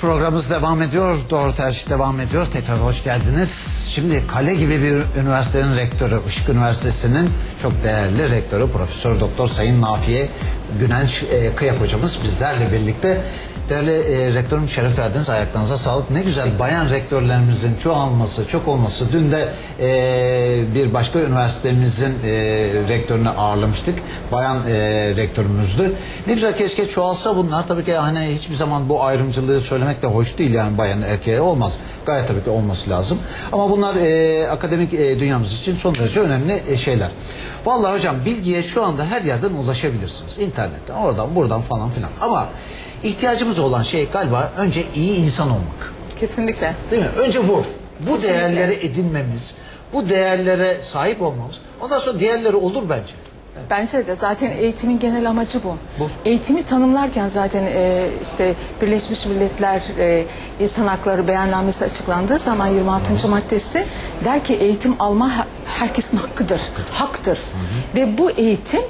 Programımız devam ediyor. Doğru tercih devam ediyor. Tekrar hoş geldiniz. Şimdi kale gibi bir üniversitenin rektörü, Işık Üniversitesi'nin çok değerli rektörü Profesör Doktor Sayın Nafiye Günenç e, Kıyak hocamız bizlerle birlikte. Değerli e, rektörüm şeref verdiniz. Ayaklarınıza sağlık. Ne güzel bayan rektörlerimizin çoğalması, çok olması. Dün de e, bir başka üniversitemizin e, rektörünü ağırlamıştık. Bayan e, rektörümüzdü. Ne güzel keşke çoğalsa bunlar. Tabii ki hani hiçbir zaman bu ayrımcılığı söylemek de hoş değil yani bayan erkeğe olmaz. Gayet tabii ki olması lazım. Ama bunlar e, akademik e, dünyamız için son derece önemli e, şeyler. Vallahi hocam bilgiye şu anda her yerden ulaşabilirsiniz. İnternetten, oradan, buradan falan filan. Ama ihtiyacımız olan şey galiba önce iyi insan olmak. Kesinlikle. Değil mi? Önce bu. Bu Kesinlikle. değerleri edinmemiz, bu değerlere sahip olmamız. Ondan sonra diğerleri olur bence. Bence de zaten eğitimin genel amacı bu. Bu. Eğitimi tanımlarken zaten e, işte Birleşmiş Milletler e, İnsan Hakları Beyannamesi açıklandığı zaman 26. maddesi der ki eğitim alma her- herkesin hakkıdır, haktır. Ve bu eğitim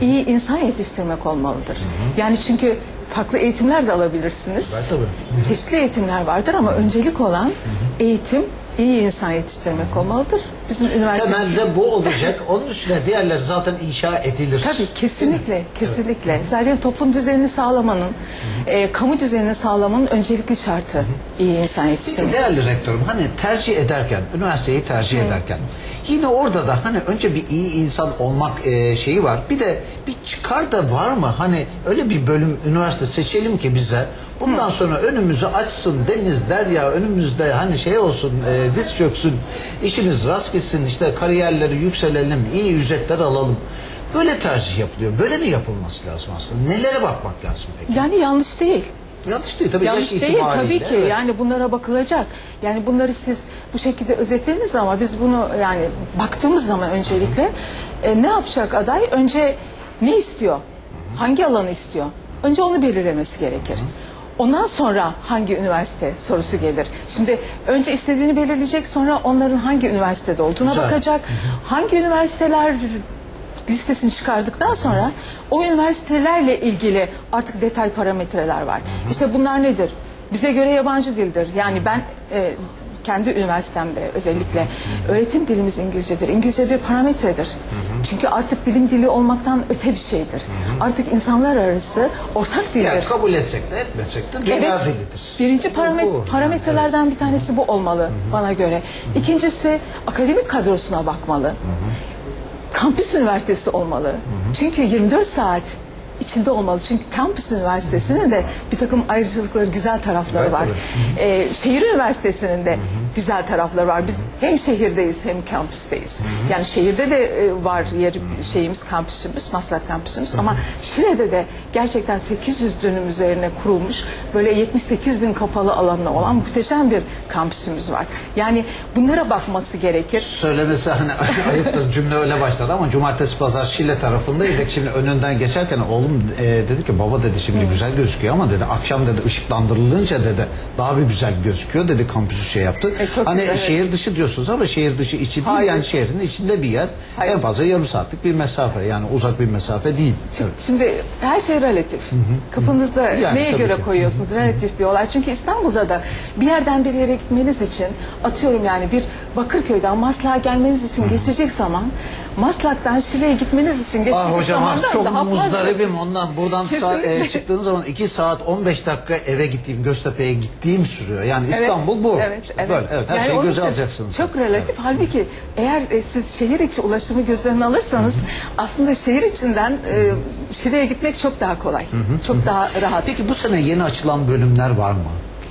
iyi insan yetiştirmek olmalıdır. Yani çünkü farklı eğitimler de alabilirsiniz. Tabii. Çeşitli eğitimler vardır ama öncelik olan eğitim iyi insan yetiştirmek olmalıdır. Bizim üniversitemizde Temelde bu olacak. Onun üstüne diğerleri zaten inşa edilir. Tabii kesinlikle, kesinlikle. Zaten toplum düzenini sağlamanın, e, kamu düzenini sağlamanın öncelikli şartı iyi insan yetiştirmek. değerli rektörüm hani tercih ederken, üniversiteyi tercih ederken yine orada da hani önce bir iyi insan olmak e, şeyi var. Bir de bir çıkar da var mı? Hani öyle bir bölüm üniversite seçelim ki bize bundan sonra önümüzü açsın deniz derya önümüzde hani şey olsun e, diz çöksün işimiz rast gitsin işte kariyerleri yükselelim iyi ücretler alalım. Böyle tercih yapılıyor. Böyle mi yapılması lazım aslında? Nelere bakmak lazım peki? Yani yanlış değil. Yanlış değil tabii. Yanlış değil tabii ki. evet. Yani bunlara bakılacak. Yani bunları siz bu şekilde özetlediniz ama biz bunu yani baktığımız zaman öncelikle e, ne yapacak aday? Önce ne istiyor? Hangi alanı istiyor? Önce onu belirlemesi gerekir. Ondan sonra hangi üniversite sorusu gelir. Şimdi önce istediğini belirleyecek sonra onların hangi üniversitede olduğuna Güzel. bakacak. Hangi üniversiteler listesini çıkardıktan sonra o üniversitelerle ilgili artık detay parametreler var. İşte bunlar nedir? Bize göre yabancı dildir. Yani ben e, kendi üniversitemde özellikle öğretim dilimiz İngilizcedir. İngilizce bir parametredir. Çünkü artık bilim dili olmaktan öte bir şeydir. Artık insanlar arası ortak dildir. Yani kabul etsek de etmesek de dünya Evet. dilidir. Birinci Bu- paramet- bu. parametrelerden bir tanesi bu olmalı bana göre. İkincisi akademik kadrosuna bakmalı. Kampüs üniversitesi olmalı. Çünkü 24 saat içinde olmalı. Çünkü kampüs üniversitesinin de bir takım ayrıcalıkları, güzel tarafları Evet, var. Ee, şehir üniversitesinin de güzel tarafları var. Biz hem şehirdeyiz hem kampüsteyiz. Yani şehirde de e, var yer şeyimiz kampüsümüz, Maslak kampüsümüz ama Şile'de de gerçekten 800 dönüm üzerine kurulmuş böyle 78 bin kapalı alanı olan muhteşem bir kampüsümüz var. Yani bunlara bakması gerekir. Söylemesi hani ayıptır cümle öyle başladı ama cumartesi pazar Şile tarafındaydık. Şimdi önünden geçerken oğlum e, dedi ki baba dedi şimdi güzel gözüküyor ama dedi akşam dedi ışıklandırılınca dedi daha bir güzel gözüküyor dedi kampüsü şey yaptı. E, çok hani güzel, şehir dışı diyorsunuz ama şehir dışı içi değil Hayır. yani şehrin içinde bir yer. Hayır. En fazla yarım saatlik bir mesafe yani uzak bir mesafe değil. Şimdi, şimdi her şey relatif. Kafanızda Yani neye tabii göre ki. koyuyorsunuz? Relatif bir olay. Çünkü İstanbul'da da bir yerden bir yere gitmeniz için atıyorum yani bir Bakırköy'den Maslak'a gelmeniz için geçecek zaman Maslak'tan Şile'ye gitmeniz için geçecek Ah hocam ah, zamandan çok daha fazla. muzdaribim ondan. Buradan sa- Kesinlikle. e, çıktığınız zaman 2 saat 15 dakika eve gittiğim Göztepe'ye gittiğim sürüyor. Yani Evet, İstanbul bu. Evet, evet. Böyle, evet her Yani şeyi göze alacaksınız. Çok relatif. Halbuki eğer e, siz şehir içi ulaşımı göz önüne alırsanız aslında şehir içinden e, Şile'ye gitmek çok daha kolay. Çok daha rahat. Peki bu sene yeni açılan bölümler var mı?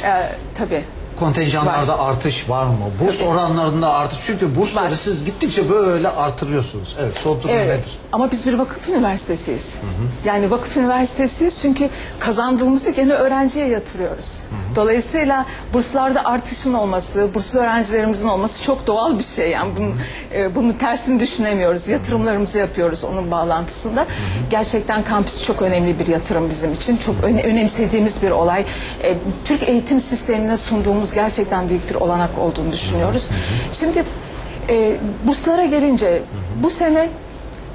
E, tabii. Kontenjanlarda artış var mı? Burs oranlarında artış. Çünkü bursları Var. siz gittikçe böyle artırıyorsunuz. Evet, son durum Evet. nedir? Ama biz bir vakıf üniversitesiyiz. Yani vakıf üniversitesiyiz çünkü kazandığımızı gene öğrenciye yatırıyoruz. Dolayısıyla burslarda artışın olması, burslu öğrencilerimizin olması çok doğal bir şey. Yani bunun, e, bunun tersini düşünemiyoruz. Yatırımlarımızı yapıyoruz onun bağlantısında. Gerçekten kampüs çok önemli bir yatırım bizim için. Çok öne- önemsediğimiz bir olay. E, Türk eğitim sistemine sunduğumuz gerçekten büyük bir olanak olduğunu düşünüyoruz. Şimdi e, burslara gelince bu sene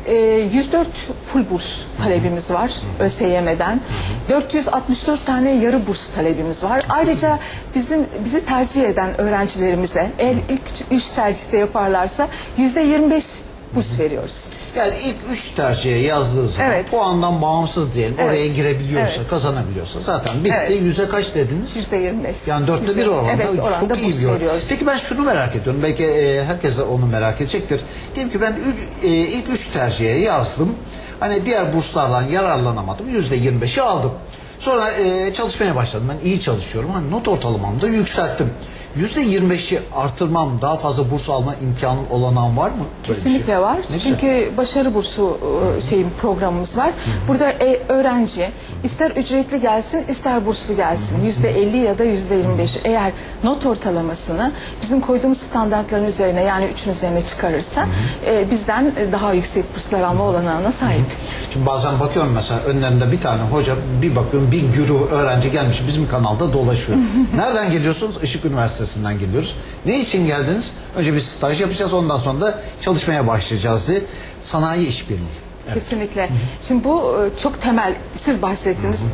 e, 104 full burs talebimiz var ÖSYM'den. 464 tane yarı burs talebimiz var. Ayrıca bizim bizi tercih eden öğrencilerimize eğer ilk üç tercihte yaparlarsa %25 burs veriyoruz. Yani ilk üç tercihe yazdığı zaman Evet. puandan bağımsız diyelim. Evet. Oraya girebiliyorsa, Evet. kazanabiliyorsa zaten bitti. Evet. Yüzde kaç dediniz? %25. Yani dörtte bir Yüzde- oranda. Evet oranda Çok iyi bir oran. Peki ben şunu merak ediyorum. Belki e, herkes de onu merak edecektir. Diyelim ki ben ül- e, ilk üç tercihe yazdım. Hani diğer burslardan yararlanamadım. Yüzde yirmi beşi aldım. Sonra e, çalışmaya başladım. Ben iyi çalışıyorum. Hani not ortalamamı da yükselttim. Yüzde yirmi beşi artırmam, daha fazla burs alma imkanı olanağım var mı? Kesinlikle şey. var. Ne güzel. Çünkü başarı bursu e, şeyin programımız var. Burada e, öğrenci ister ücretli gelsin ister burslu gelsin. Yüzde 50 ya da yüzde 25 eğer not ortalamasını bizim koyduğumuz standartların üzerine yani üçün üzerine çıkarırsa e, bizden e, daha yüksek burslar alma olanağına sahip. Şimdi bazen bakıyorum mesela önlerinde bir tane hoca bir bakıyorum bir güruh öğrenci gelmiş bizim kanalda dolaşıyor. Nereden geliyorsunuz? Işık Üniversitesi'nden geliyoruz. Ne için geldiniz? Önce bir staj yapacağız ondan sonra da çalışmaya başlayacağız diye. Sanayi işbirliği. Kesinlikle. Şimdi bu e, çok temel, siz bahsettiniz.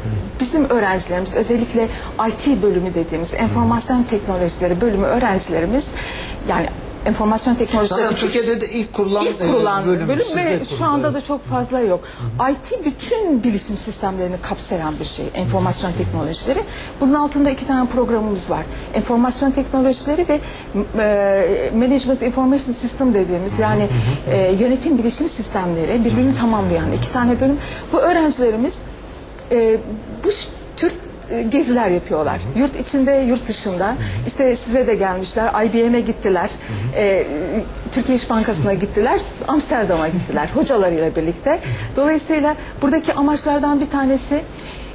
Bizim öğrencilerimiz özellikle IT bölümü dediğimiz enformasyon teknolojileri bölümü öğrencilerimiz yani enformasyon teknolojileri Zaten Türkiye'de de ilk kurulan, İlk e, kurulan bölüm, bölüm, ve şu anda da çok fazla yok. IT bütün bilişim sistemlerini kapsayan bir şey. Enformasyon teknolojileri. Bunun altında iki tane programımız var. Enformasyon teknolojileri ve e, Management Information System dediğimiz yani e, yönetim bilişim sistemleri birbirini tamamlayan iki tane bölüm. Bu öğrencilerimiz e, bu e, geziler yapıyorlar. Yurt içinde, yurt dışında. İşte size de gelmişler. IBM'e gittiler. E, Türkiye İş Bankası'na gittiler. Amsterdam'a gittiler hocalarıyla birlikte. Dolayısıyla buradaki amaçlardan bir tanesi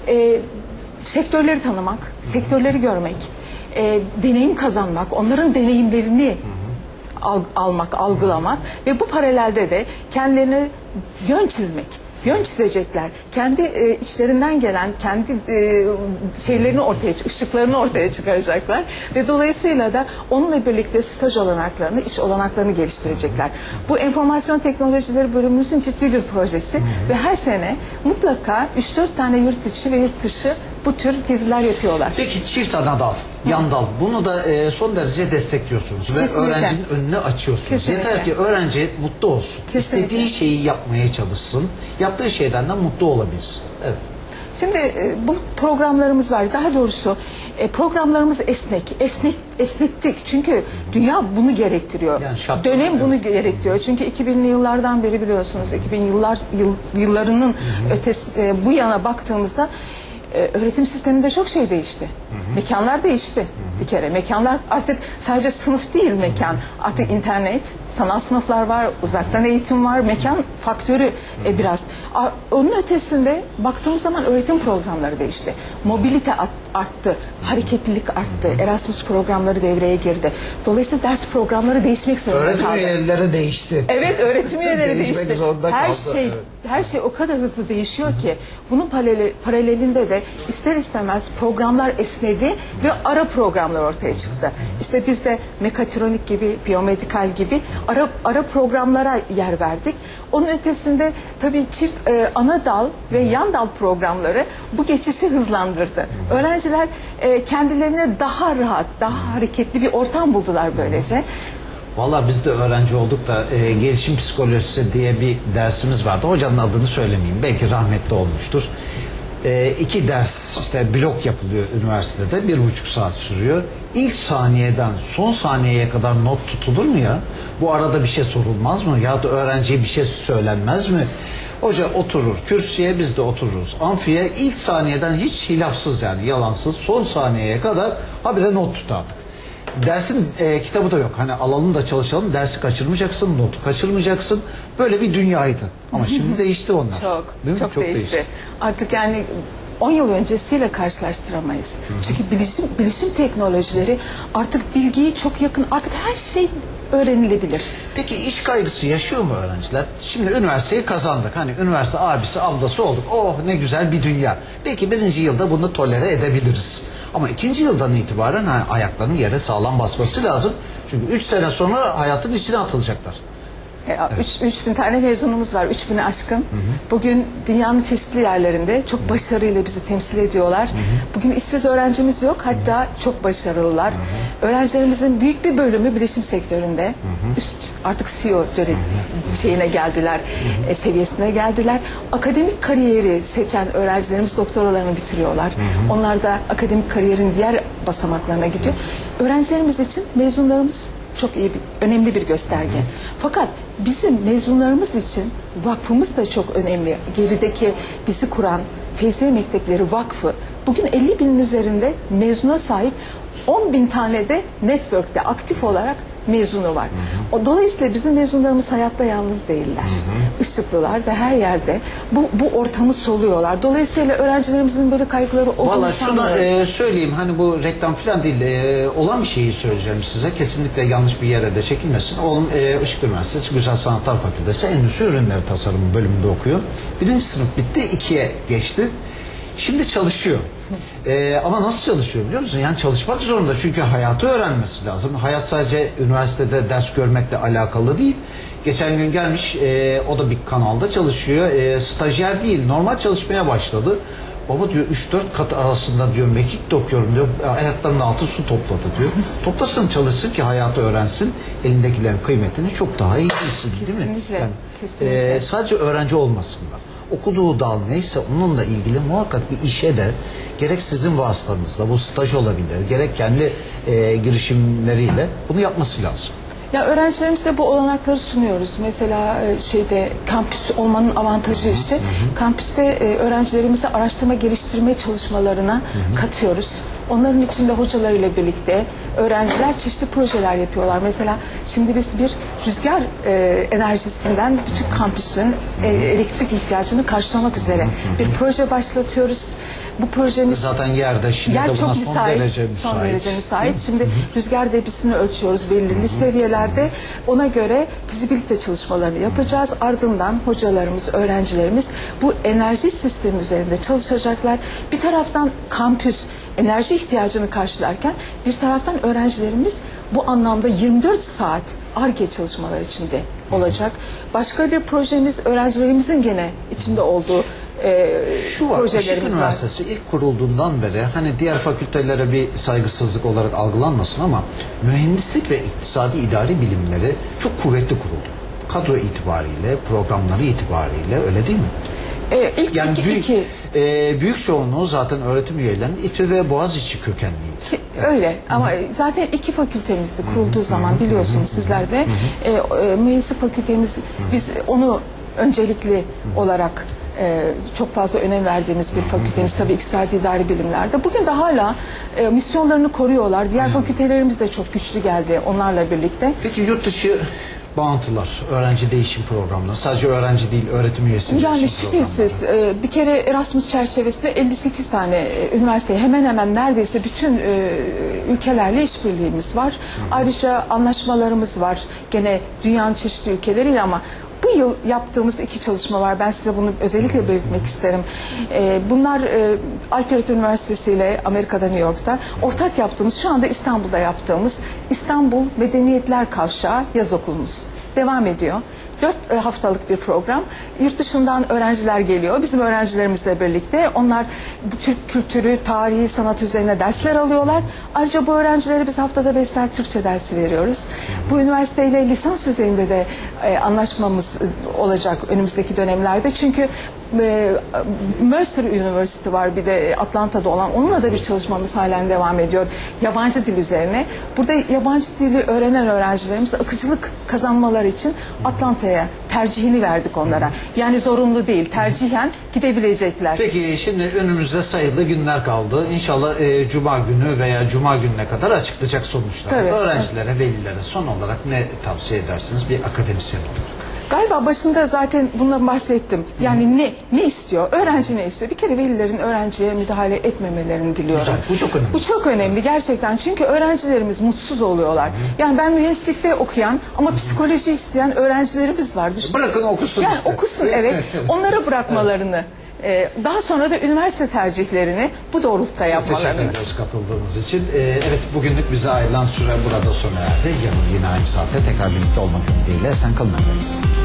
e, sektörleri tanımak, sektörleri görmek, e, deneyim kazanmak, onların deneyimlerini al- almak, algılamak ve bu paralelde de kendilerine yön çizmek. Yön çizecekler. Kendi e, içlerinden gelen kendi e, şeylerini ortaya, ışıklarını ortaya çıkaracaklar ve dolayısıyla da onunla birlikte staj olanaklarını, iş olanaklarını geliştirecekler. Bu enformasyon teknolojileri bölümümüzün ciddi bir projesi ve her sene mutlaka 3-4 tane yurt içi ve yurt dışı bu tür geziler yapıyorlar. Peki çift ana dal, yan dal bunu da e, son derece destekliyorsunuz ve Kesinlikle. öğrencinin önüne açıyorsunuz. Kesinlikle. Yeter ki öğrenci mutlu olsun. Kesinlikle. İstediği şeyi yapmaya çalışsın. Yaptığı şeyden de mutlu olabilsin. Evet. Şimdi e, bu programlarımız var. Daha doğrusu e, programlarımız esnek. Esnek esnettik. Çünkü dünya bunu gerektiriyor. Yani şartlar- Dönem bunu gerektiriyor. Çünkü 2000'li yıllardan beri biliyorsunuz 2000 yıllar yıl, yıllarının ötesi e, bu yana baktığımızda e, öğretim sisteminde çok şey değişti. Mekanlar değişti bir kere. Mekanlar artık sadece sınıf değil mekan. Artık internet, sanal sınıflar var, uzaktan eğitim var. Mekan faktörü e, biraz. A- Onun ötesinde baktığımız zaman öğretim programları değişti. Mobilite at- arttı, hareketlilik arttı. Erasmus programları devreye girdi. Dolayısıyla ders programları değişmek zorunda Öğretim kaldı. üyeleri değişti. Evet öğretim üyeleri değişti. Her kaldı, şey evet. her şey o kadar hızlı değişiyor ki bunun paralel- paralelinde de ister istemez programlar esnedi ve ara programlar ortaya çıktı. İşte biz de mekatronik gibi, biyomedikal gibi ara ara programlara yer verdik. Onun ötesinde tabii çift e, ana dal ve yan dal programları bu geçişi hızlandırdı. Öğrenciler e, kendilerine daha rahat, daha hareketli bir ortam buldular böylece. Valla biz de öğrenci olduk da e, gelişim psikolojisi diye bir dersimiz vardı. Hocanın adını söylemeyeyim. Belki rahmetli olmuştur. E, iki ders işte blok yapılıyor üniversitede. Bir buçuk saat sürüyor. İlk saniyeden son saniyeye kadar not tutulur mu ya? Bu arada bir şey sorulmaz mı? Ya da öğrenciye bir şey söylenmez mi? Hoca oturur kürsüye biz de otururuz. Amfiye ilk saniyeden hiç hilafsız yani yalansız son saniyeye kadar habire not tutardık. Dersin e, kitabı da yok. Hani alalım da çalışalım. Dersi kaçırmayacaksın, notu kaçırmayacaksın. Böyle bir dünyaydı. Ama şimdi değişti onlar. Çok, Değil mi? çok, değişti. Artık yani 10 yıl öncesiyle karşılaştıramayız. Çünkü bilişim, bilişim teknolojileri artık bilgiyi çok yakın, artık her şey öğrenilebilir. Peki iş kaygısı yaşıyor mu öğrenciler? Şimdi üniversiteyi kazandık. Hani üniversite abisi, ablası olduk. Oh ne güzel bir dünya. Peki birinci yılda bunu tolere edebiliriz. Ama ikinci yıldan itibaren hani ayaklarının yere sağlam basması lazım. Çünkü üç sene sonra hayatın içine atılacaklar. 3 3000 tane mezunumuz var, 3000'i aşkın. Bugün dünyanın çeşitli yerlerinde çok başarıyla bizi temsil ediyorlar. Bugün işsiz öğrencimiz yok, hatta çok başarılılar. Öğrencilerimizin büyük bir bölümü bilişim sektöründe. Üst artık CEO göre- şeyine geldiler, e, seviyesine geldiler. Akademik kariyeri seçen öğrencilerimiz doktoralarını bitiriyorlar. Onlar da akademik kariyerin diğer basamaklarına gidiyor. Öğrencilerimiz için mezunlarımız çok iyi bir, önemli bir gösterge. Fakat bizim mezunlarımız için vakfımız da çok önemli. Gerideki bizi kuran Feyziye Mektepleri Vakfı bugün 50 binin üzerinde mezuna sahip 10 bin tane de network'te aktif olarak mezunu var. O, dolayısıyla bizim mezunlarımız hayatta yalnız değiller. Işıklılar ve her yerde bu, bu ortamı soluyorlar. Dolayısıyla öğrencilerimizin böyle kaygıları olduğunu Valla şunu e, söyleyeyim hani bu reklam falan değil e, olan bir şeyi söyleyeceğim size kesinlikle yanlış bir yere de çekilmesin. Oğlum e, Işık Üniversitesi Güzel Sanatlar Fakültesi Endüstri Ürünleri Tasarımı bölümünde okuyor. Birinci sınıf bitti ikiye geçti. Şimdi çalışıyor. E, ama nasıl çalışıyor biliyor musun? Yani çalışmak zorunda çünkü hayatı öğrenmesi lazım. Hayat sadece üniversitede ders görmekle alakalı değil. Geçen gün gelmiş e, o da bir kanalda çalışıyor. E, stajyer değil normal çalışmaya başladı. Baba diyor 3-4 kat arasında diyor mekik dokuyorum diyor. Ayaklarının altı su topladı diyor. Toplasın çalışsın ki hayatı öğrensin. Elindekilerin kıymetini çok daha iyi bilsin değil mi? Kesinlikle, kesinlikle. e, sadece öğrenci olmasınlar. Okuduğu dal neyse onunla ilgili muhakkak bir işe de gerek sizin vasıtanızla bu staj olabilir gerek kendi e, girişimleriyle bunu yapması lazım. Ya öğrencilerimize bu olanakları sunuyoruz. Mesela e, şeyde kampüs olmanın avantajı işte. Kampüste e, öğrencilerimize araştırma geliştirme çalışmalarına katıyoruz. Onların içinde hocalarıyla birlikte öğrenciler çeşitli projeler yapıyorlar. Mesela şimdi biz bir rüzgar e, enerjisinden bütün kampüsün e, elektrik ihtiyacını karşılamak üzere bir proje başlatıyoruz. Bu projemiz Zaten yerde şimdi de Yer buna çok son müsait. derece müsait. Son derece müsait. Şimdi rüzgar debisini ölçüyoruz belirli seviyelerde. Ona göre fizibilite çalışmalarını yapacağız. Ardından hocalarımız, öğrencilerimiz bu enerji sistemi üzerinde çalışacaklar. Bir taraftan kampüs enerji ihtiyacını karşılarken bir taraftan öğrencilerimiz bu anlamda 24 saat ARGE çalışmalar içinde olacak. Başka bir projemiz öğrencilerimizin gene içinde olduğu e, Şu var, Işık projelerimiz var. Üniversitesi ilk kurulduğundan beri hani diğer fakültelere bir saygısızlık olarak algılanmasın ama mühendislik ve iktisadi idari bilimleri çok kuvvetli kuruldu. Kadro itibariyle, programları itibariyle öyle değil mi? E, ilk Yani iki, büyük, iki e, büyük çoğunluğu zaten öğretim üyelerinin İTÜ ve Boğaziçi kökenliydi. Ki- Öyle ama zaten iki fakültemizdi kurulduğu zaman biliyorsunuz sizler de e, e, mühendislik fakültemiz biz onu öncelikli olarak e, çok fazla önem verdiğimiz bir fakültemiz tabii iktisadi idari bilimlerde. Bugün de hala e, misyonlarını koruyorlar. Diğer fakültelerimiz de çok güçlü geldi onlarla birlikte. Peki yurt dışı bağıntılar, öğrenci değişim programları, sadece öğrenci değil öğretim üyesi Yani şüphesiz e, bir kere Erasmus çerçevesinde 58 tane e, üniversite hemen hemen neredeyse bütün e, ülkelerle işbirliğimiz var. Ayrıca anlaşmalarımız var gene dünyanın çeşitli ülkeleriyle ama bu yıl yaptığımız iki çalışma var. Ben size bunu özellikle belirtmek isterim. E, bunlar e, Alfred Üniversitesi ile Amerika'da New York'ta ortak yaptığımız, şu anda İstanbul'da yaptığımız İstanbul Medeniyetler Kavşağı yaz okulumuz devam ediyor. Dört e, haftalık bir program. Yurt dışından öğrenciler geliyor. Bizim öğrencilerimizle birlikte. Onlar bu Türk kültürü, tarihi, sanat üzerine dersler alıyorlar. Ayrıca bu öğrencilere biz haftada beş saat Türkçe dersi veriyoruz. Bu üniversiteyle lisans düzeyinde de e, anlaşmamız e, olacak önümüzdeki dönemlerde. Çünkü e, Mercer University var bir de Atlanta'da olan. Onunla da bir çalışmamız halen devam ediyor. Yabancı dil üzerine. Burada yabancı dili öğrenen öğrencilerimiz akıcılık kazanmaları için Atlanta'ya tercihini verdik onlara. Yani zorunlu değil. Tercihen gidebilecekler. Peki şimdi önümüzde sayılı günler kaldı. İnşallah e, Cuma günü veya Cuma gününe kadar açıklayacak sonuçlar. Tabii, Öğrencilere, velilere son olarak ne tavsiye edersiniz bir akademisyen olarak? Galiba başında zaten bundan bahsettim. Yani ne ne istiyor? Öğrenci ne istiyor? Bir kere velilerin öğrenciye müdahale etmemelerini diliyorum. Güzel, bu çok önemli. Bu çok önemli gerçekten. Çünkü öğrencilerimiz mutsuz oluyorlar. Yani ben mühendislikte okuyan ama psikoloji isteyen öğrencilerimiz var. Düşün- Bırakın okusun yani işte. okusun evet. Onlara bırakmalarını e, daha sonra da üniversite tercihlerini bu doğrultuda Teşekkür yapmalarını. ediyoruz katıldığınız için. Ee, evet bugünlük bize ayrılan süre burada sona erdi. Yarın yine aynı saatte tekrar birlikte olmak ümidiyle. Sen kalın efendim.